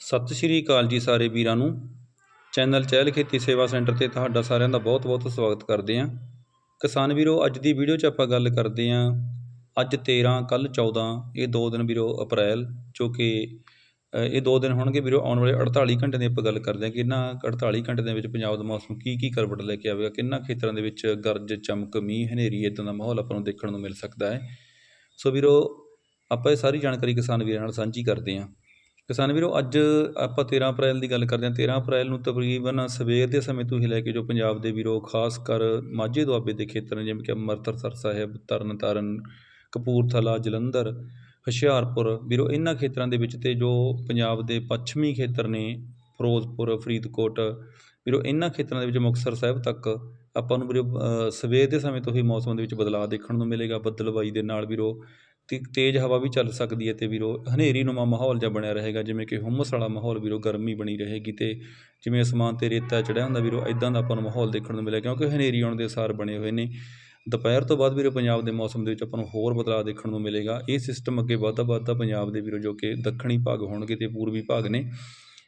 ਸਤਿ ਸ਼੍ਰੀ ਅਕਾਲ ਜੀ ਸਾਰੇ ਵੀਰਾਂ ਨੂੰ। ਚੈਨਲ ਚਹਿਲ ਖੇਤੀ ਸੇਵਾ ਸੈਂਟਰ ਤੇ ਤੁਹਾਡਾ ਸਾਰਿਆਂ ਦਾ ਬਹੁਤ-ਬਹੁਤ ਸਵਾਗਤ ਕਰਦੇ ਹਾਂ। ਕਿਸਾਨ ਵੀਰੋ, ਅੱਜ ਦੀ ਵੀਡੀਓ 'ਚ ਆਪਾਂ ਗੱਲ ਕਰਦੇ ਹਾਂ। ਅੱਜ 13 ਕੱਲ 14 ਇਹ ਦੋ ਦਿਨ ਵੀਰੋ ਅਪ੍ਰੈਲ, ਜੋ ਕਿ ਇਹ ਦੋ ਦਿਨ ਹੋਣਗੇ ਵੀਰੋ, ਆਉਣ ਵਾਲੇ 48 ਘੰਟੇ ਦੀ ਆਪਾਂ ਗੱਲ ਕਰਦੇ ਹਾਂ ਕਿ ਇਹਨਾਂ 48 ਘੰਟੇ ਦੇ ਵਿੱਚ ਪੰਜਾਬ ਦਾ ਮੌਸਮ ਕੀ ਕੀ ਕਰਵਟ ਲੈ ਕੇ ਆਵੇਗਾ, ਕਿੰਨਾ ਖੇਤਰਾਂ ਦੇ ਵਿੱਚ ਗਰਜ, ਚਮਕ, ਮੀਂਹ, ਹਨੇਰੀ, ਇਦਾਂ ਦਾ ਮਾਹੌਲ ਆਪਾਂ ਨੂੰ ਦੇਖਣ ਨੂੰ ਮਿਲ ਸਕਦਾ ਹੈ। ਸੋ ਵੀਰੋ, ਆਪਾਂ ਇਹ ਸਾਰੀ ਜਾਣਕਾਰੀ ਕਿਸਾਨ ਵੀਰਾਂ ਨਾਲ ਸਾਂਝੀ ਕਰਦੇ ਹਾਂ। ਕਿਸਾਨ ਵੀਰੋ, ਅੱਜ ਆਪਾਂ 13 ਅਪ੍ਰੈਲ ਦੀ ਗੱਲ ਕਰਦੇ ਹਾਂ। 13 ਅਪ੍ਰੈਲ ਨੂੰ ਤਕਰੀਬਨ ਸਵੇਰ ਦੇ ਸਮੇਂ ਤੋਂ ਹੀ ਲੈ ਕੇ ਜੋ ਪੰਜਾਬ ਦੇ ਵੀਰੋ, ਖਾਸ ਕਰ ਮਾਝੇ ਦੁਆਬੇ ਦੇ ਖੇਤਰ ਨੇ, ਜਿਵੇਂ ਕਿ ਅੰਮ੍ਰਿਤਸਰ ਸਾਹਿਬ ਤਰਨਤਾਰਨ, ਕਪੂਰਥਲਾ, ਜਲੰਧਰ, ਹੁਸ਼ਿਆਰਪੁਰ, ਵੀਰੋ, ਇਹਨਾਂ ਖੇਤਰਾਂ ਦੇ ਵਿੱਚ ਤੇ ਜੋ ਪੰਜਾਬ ਦੇ ਪੱਛਮੀ ਖੇਤਰ ਨੇ, ਫਿਰੋਜ਼ਪੁਰ, ਫਰੀਦਕੋਟ, ਵੀਰੋ, ਇਹਨਾਂ ਖੇਤਰਾਂ ਦੇ ਵਿੱਚ ਮੁਕਤਸਰ ਸਾਹਿਬ ਤੱਕ ਆਪਾਂ ਨੂੰ ਵੀਰੋ ਸਵੇਰ ਦੇ ਸਮੇਂ ਤੋਂ ਹੀ ਮੌਸਮ ਦੇ ਵਿੱਚ ਬਦਲਾਅ ਦੇਖਣ ਨੂੰ ਮਿਲੇਗਾ। ਬੱਦਲਬਾਈ ਦੇ ਨਾਲ ਵੀਰੋ ਅਤੇ ਤੇਜ਼ ਹਵਾ ਵੀ ਚੱਲ ਸਕਦੀ ਹੈ ਅਤੇ ਵੀਰੋ, ਹਨੇਰੀ ਨੂੰਮਾ ਮਾਹੌਲ ਜਿਹਾ ਬਣਿਆ ਰਹੇਗਾ, ਜਿਵੇਂ ਕਿ ਹੁਮਸ ਵਾਲਾ ਮਾਹੌਲ ਵੀਰੋ, ਗਰਮੀ ਬਣੀ ਰਹੇਗੀ ਅਤੇ ਜਿਵੇਂ ਅਸਮਾਨ ਤੇ ਰੇਤਾ ਚੜਿਆ ਹੁੰਦਾ ਵੀਰੋ ਇੱਦਾਂ ਦਾ ਆਪਾਂ ਨੂੰ ਮਾਹੌਲ ਦੇਖਣ ਨੂੰ ਮਿਲਿਆ, ਕਿਉਂਕਿ ਹਨੇਰੀ ਆਉਣ ਦੇ ਅਸਾਰ ਬਣੇ ਹੋਏ ਨੇ। ਦੁਪਹਿਰ ਤੋਂ ਬਾਅਦ ਵੀਰੋ, ਪੰਜਾਬ ਦੇ ਮੌਸਮ ਦੇ ਵਿੱਚ ਆਪਾਂ ਨੂੰ ਹੋਰ ਬਦਲਾਅ ਦੇਖਣ ਨੂੰ ਮਿਲੇਗਾ। ਇਹ ਸਿਸਟਮ ਅੱਗੇ ਵੱਧਦਾ ਵੱਧਦਾ ਪੰਜਾਬ ਦੇ ਵੀਰੋ, ਜੋ ਕਿ ਦੱਖਣੀ ਭਾਗ ਹੋਣਗੇ ਤੇ ਪੂਰਬੀ ਭਾਗ ਨੇ,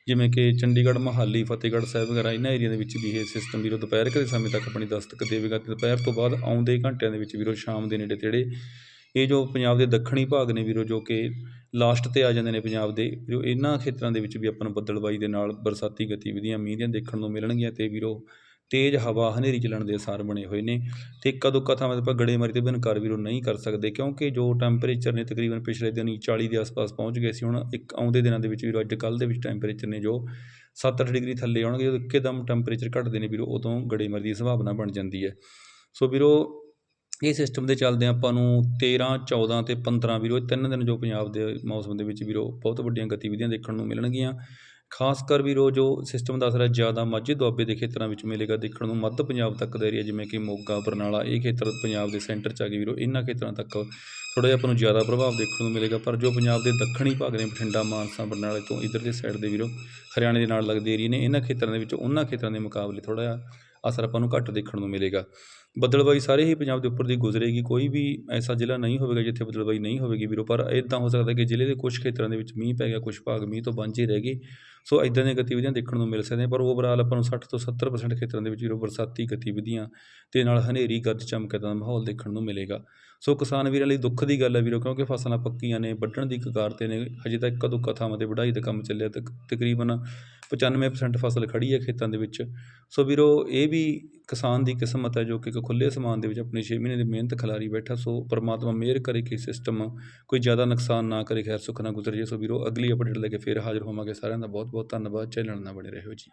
ਜਿਵੇਂ ਕਿ ਚੰਡੀਗੜ੍ਹ, ਮੋਹਾਲੀ, ਫਤਿਹਗੜ੍ਹ ਸਾਹਿਬ ਵਗੈਰਾ ਇਹਨਾਂ ਏਰੀਆ ਦੇ ਵਿੱਚ ਵੀ ਇਹ ਸਿਸਟਮ ਵੀਰੋ, ਦੁਪਹਿਰ ਦੇ ਸਮੇਂ ਤੱਕ ਆਪਣੀ ਦਸਤਕ ਦੇਵੇਗਾ ਤੇ ਦੁਪਹਿਰ ਤੋਂ ਬਾਅਦ ਆਉਂਦੇ ਘੰਟਿਆਂ ਦੇ ਵਿੱਚ ਵੀਰੋ, ਸ਼ਾਮ ਦੇ ਨੇੜੇ ਤੇੜੇ ਇਹ ਜੋ ਪੰਜਾਬ ਦੇ ਦੱਖਣੀ ਭਾਗ ਨੇ ਵੀਰੋ, ਜੋ ਕਿ ਲਾਸਟ ਤੇ ਆ ਜਾਂਦੇ ਨੇ ਪੰਜਾਬ ਦੇ, ਵੀਰੋ, ਇਹਨਾਂ ਖੇਤਰਾਂ ਦੇ ਵਿੱਚ ਵੀ ਆਪਾਂ ਨੂੰ ਬੱਦਲਬਾਈ ਦੇ ਨਾਲ ਬਰਸਾਤੀ ਗਤੀਵਿਧੀਆਂ ਮੀਂਹ ਦੀਆਂ ਦੇਖਣ ਨੂੰ ਮਿਲਣਗੀਆਂ ਅਤੇ ਵੀਰੋ, ਤੇਜ਼ ਹਵਾ ਹਨੇਰੀ ਚੱਲਣ ਦੇ ਅਸਾਰ ਬਣੇ ਹੋਏ ਨੇ ਤੇ ਇੱਕਾ ਦੁੱਕਾ ਥਾਵਾਂ ਤੇ ਆਪਾਂ ਗੜੇਮਾਰੀ ਤੇ ਬਿਨਕਾਰ ਵੀਰੋ ਨਹੀਂ ਕਰ ਸਕਦੇ ਕਿਉਂਕਿ ਜੋ ਟੈਂਪਰੇਚਰ ਨੇ ਤਕਰੀਬਨ ਪਿਛਲੇ ਦਿਨੀ 40 ਦੇ ਆਸ-ਪਾਸ ਪਹੁੰਚ ਗਏ ਸੀ, ਹੁਣ ਇੱਕ ਆਉਂਦੇ ਦਿਨਾਂ ਦੇ ਵਿੱਚ ਵੀਰੋ, ਅੱਜ ਕੱਲ੍ਹ ਦੇ ਵਿੱਚ ਟੈਂਪਰੇਚਰ ਨੇ ਜੋ 7-8 ਡਿਗਰੀ ਥੱਲੇ ਆਉਣਗੇ, ਜਦੋਂ ਇੱਕਦਮ ਟੈਂਪਰੇਚਰ ਘਟਦੇ ਨੇ ਵੀਰੋ, ਉਦੋਂ ਗੜੇਮਾਰੀ ਦੀ ਸੰਭਾਵਨਾ ਬਣ ਜਾਂਦੀ ਹੈ। ਸੋ ਵੀਰੋ ਇਹ ਸਿਸਟਮ ਦੇ ਚੱਲਦੇ ਆਪਾਂ ਨੂੰ 13 14 ਤੇ 15 ਵੀਰੋ, ਇਹ ਤਿੰਨ ਦਿਨ ਜੋ ਪੰਜਾਬ ਦੇ ਮੌਸਮ ਦੇ ਵਿੱਚ ਵੀਰੋ ਬਹੁਤ ਵੱਡੀਆਂ ਗਤੀਵਿਧੀਆਂ ਦੇਖਣ ਨੂੰ ਮਿਲਣਗੀਆਂ। ਖਾਸ ਕਰ ਵੀਰੋ ਜੋ ਸਿਸਟਮ ਦੱਸ ਰਿਹਾ ਜ਼ਿਆਦਾ ਮਾਝੇ ਦੁਆਬੇ ਦੇ ਖੇਤਰਾਂ ਵਿੱਚ ਮਿਲੇਗਾ ਦੇਖਣ ਨੂੰ, ਮੱਧ ਪੰਜਾਬ ਤੱਕ ਦਾ ਏਰੀਆ ਜਿਵੇਂ ਕਿ ਮੋਗਾ, ਬਰਨਾਲਾ, ਇਹ ਖੇਤਰ ਪੰਜਾਬ ਦੇ ਸੈਂਟਰ 'ਚ ਆ ਗਏ ਵੀਰੋ, ਇਹਨਾਂ ਖੇਤਰਾਂ ਤੱਕ ਥੋੜ੍ਹਾ ਜਿਹਾ ਆਪਾਂ ਨੂੰ ਜ਼ਿਆਦਾ ਪ੍ਰਭਾਵ ਦੇਖਣ ਨੂੰ ਮਿਲੇਗਾ। ਪਰ ਜੋ ਪੰਜਾਬ ਦੇ ਦੱਖਣੀ ਭਾਗ ਨੇ, ਬਠਿੰਡਾ, ਮਾਨਸਾ, ਬਰਨਾਲੇ ਤੋਂ ਇਧਰਲੇ ਸਾਈਡ ਦੇ ਵੀਰੋ, ਹਰਿਆਣੇ ਦੇ ਨਾਲ ਲੱਗਦੇ ਏਰੀਏ ਨੇ, ਇਹਨਾਂ ਖੇਤਰਾਂ ਦੇ ਵਿੱਚ ਉਹਨਾਂ ਖੇਤਰਾਂ ਦੇ ਮੁਕਾਬਲੇ ਥੋੜ੍ਹਾ ਜਿਹਾ ਅਸਰ ਆਪਾਂ ਨੂੰ ਘੱਟ ਦੇਖਣ ਨੂੰ ਮਿਲੇਗਾ। ਬਦਲਵਾਈ ਸਾਰੇ ਹੀ ਪੰਜਾਬ ਦੇ ਉੱਪਰ ਦੀ ਗੁਜ਼ਰੇਗੀ, ਕੋਈ ਵੀ ਐਸਾ ਜ਼ਿਲ੍ਹਾ ਨਹੀਂ ਹੋਵੇਗਾ ਜਿੱਥੇ ਬਦਲਵਾਈ ਨਹੀਂ ਹੋਵੇਗੀ ਵੀਰੋ, ਪਰ ਇਦਾਂ ਹੋ ਸਕਦਾ ਕਿ ਜ਼ਿਲ੍ਹੇ ਦੇ ਕੁਝ ਖੇਤਰਾਂ ਦੇ ਵਿੱਚ ਮੀਂਹ ਪੈ ਗਿਆ ਕੁਝ ਭਾਗ ਮੀਂਹ ਤੋਂ ਵਾਂਝੇ ਰਹਿ ਗਏ। ਸੋ ਇਦਾਂ ਦੀਆਂ ਗਤੀਵਿਧੀਆਂ ਦੇਖਣ ਨੂੰ ਮਿਲ ਸਕਦੀਆਂ ਪਰ ਓਵਰਆਲ ਆਪਾਂ ਨੂੰ 60 ਤੋਂ 70% ਖੇਤਰਾਂ ਦੇ ਵਿੱਚ ਵੀਰੋ ਬਰਸਾਤੀ ਗਤੀਵਿਧੀਆਂ ਤੇ ਨਾਲ ਹਨੇਰੀ ਗੱਜ ਚਮਕ ਦਾ ਮਾਹੌਲ ਦੇਖਣ ਨੂੰ ਮਿਲੇਗਾ। ਸੋ ਕਿਸਾਨ ਵੀਰਾਂ ਲਈ ਦੁੱਖ ਦੀ ਗੱਲ ਹੈ ਵੀਰੋ, ਕਿਉਂਕਿ ਫਸਲਾਂ ਪੱਕੀਆਂ ਨੇ, ਵੱਢਣ ਦੀ ਕਗਾਰ ਤੇ ਨੇ, ਹਜੇ ਤੱਕ ਇੱਕਾ ਦੁੱਕਾ ਥਾਵਾਂ ਤੇ ਵਢਾਈ ਦਾ ਕੰਮ ਚੱਲਿਆ ਤਕ, ਤਕਰੀਬਨ 95% ਫਸਲ ਖੜੀ ਹੈ ਖੇਤਾਂ ਦੇ ਵਿੱਚ। ਸੋ ਵੀਰੋ, ਇਹ ਵੀ ਕਿਸਾਨ ਦੀ ਕਿਸਮਤ ਹੈ ਜੋ ਕਿ ਇੱਕ ਖੁੱਲੇ ਸਮਾਨ ਦੇ ਵਿੱਚ ਆਪਣੀ 6 ਮਹੀਨੇ ਦੀ ਮਿਹਨਤ ਖਿਲਾਰੀ ਬੈਠਾ। ਸੋ ਪਰਮਾਤਮਾ ਮਿਹਰ ਕਰੇ ਕਿ ਸਿਸਟਮ ਕੋਈ ਜ਼ਿਆਦਾ ਨੁਕਸਾਨ ਨਾ ਕਰੇ, ਖੈਰ ਸੁੱਖ ਨਾ ਗੁਜ਼ਰ ਜੇ ਸੋ ਵੀਰੋ, ਅਗਲੀ ਅਪਡੇਟ ਲੈ ਕੇ ਫੇਰ ਹਾਜ਼ਰ ਹੋਵਾਂਗੇ ਸਾਰਿਆਂ ਦਾ ਬਹੁਤ ਬਹੁਤ ਧੰਨਵਾਦ। ਚੈਨਲ ਨਾਲ ਬਣੇ ਰਹੋ ਜੀ।